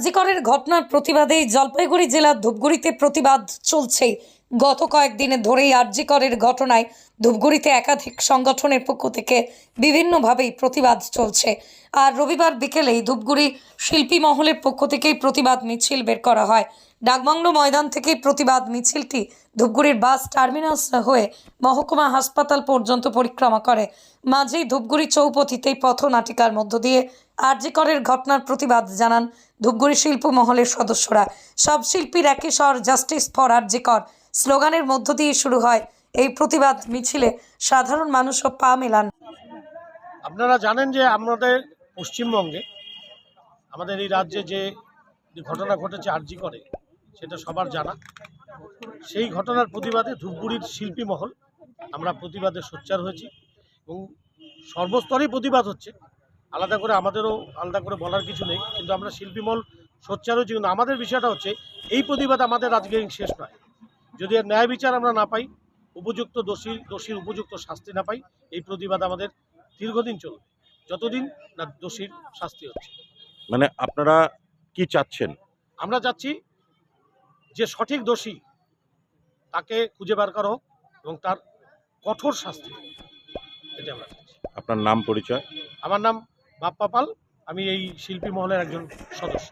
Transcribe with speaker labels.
Speaker 1: আরজিকরের ঘটনার প্রতিবাদে জলপাইগুড়ি জেলার ধূপগুড়িতে প্রতিবাদ চলছে। গত কয়েকদিনে ধরেই আরজিকরের ঘটনায় ধূপগুড়িতে একাধিক সংগঠনের পক্ষ থেকে বিভিন্নভাবেই প্রতিবাদ চলছে। আর রবিবার বিকেলেই ধূপগুড়ি শিল্পী মহলের পক্ষ থেকেই প্রতিবাদ মিছিল বের করা হয়। ডাকবাংলো ময়দান থেকেই প্রতিবাদ মিছিলটি ধূপগুড়ির বাস টার্মিনাস হয়ে মহকুমা হাসপাতাল পর্যন্ত পরিক্রমা করে। মাঝেই ধূপগুড়ি চৌপথিতেই পথনাটিকার মধ্য দিয়ে আরজিকরের ঘটনার প্রতিবাদ জানান ধূপগুড়ি শিল্প মহলের সদস্যরা। সব শিল্পীর একই স্বর, জাস্টিস ফর আরজিকর স্লোগানের মধ্য দিয়ে শুরু হয় এই প্রতিবাদ মিছিলে সাধারণ মানুষও পা মেলান।
Speaker 2: আপনারা জানেন যে আমাদের পশ্চিমবঙ্গে আমাদের এই রাজ্যে যে ঘটনা ঘটেছে আরজি করে, সেটা সবার জানা। সেই ঘটনার প্রতিবাদে ধূপগুড়ির শিল্পী মহল, আমরা প্রতিবাদে সোচ্চার হয়েছি এবং সর্বস্তরেই প্রতিবাদ হচ্ছে। আলাদা করে আমাদেরও আলাদা করে বলার কিছু নেই, কিন্তু আমরা শিল্পী মহল সোচ্চার হয়েছি। কিন্তু আমাদের বিষয়টা হচ্ছে, এই প্রতিবাদ আমাদের আজকে শেষ নয়। যদি এর ন্যায় বিচার আমরা না পাই উপযুক্ত দোষী দোষীর উপযুক্ত শাস্তি না পাই এই প্রতিবাদ আমাদের দীর্ঘদিন চলবে। যতদিন না দোষীর শাস্তি হচ্ছে।
Speaker 3: মানে আপনারা কি চাচ্ছেন?
Speaker 2: আমরা চাচ্ছি যে সঠিক দোষী তাকে খুঁজে বার করা হোক এবং তার কঠোর শাস্তি এটা আমরা চাচ্ছি।
Speaker 3: আপনার নাম পরিচয়?
Speaker 2: আমার নাম বাপ্পা পাল। আমি এই শিল্পী মহলের একজন সদস্য।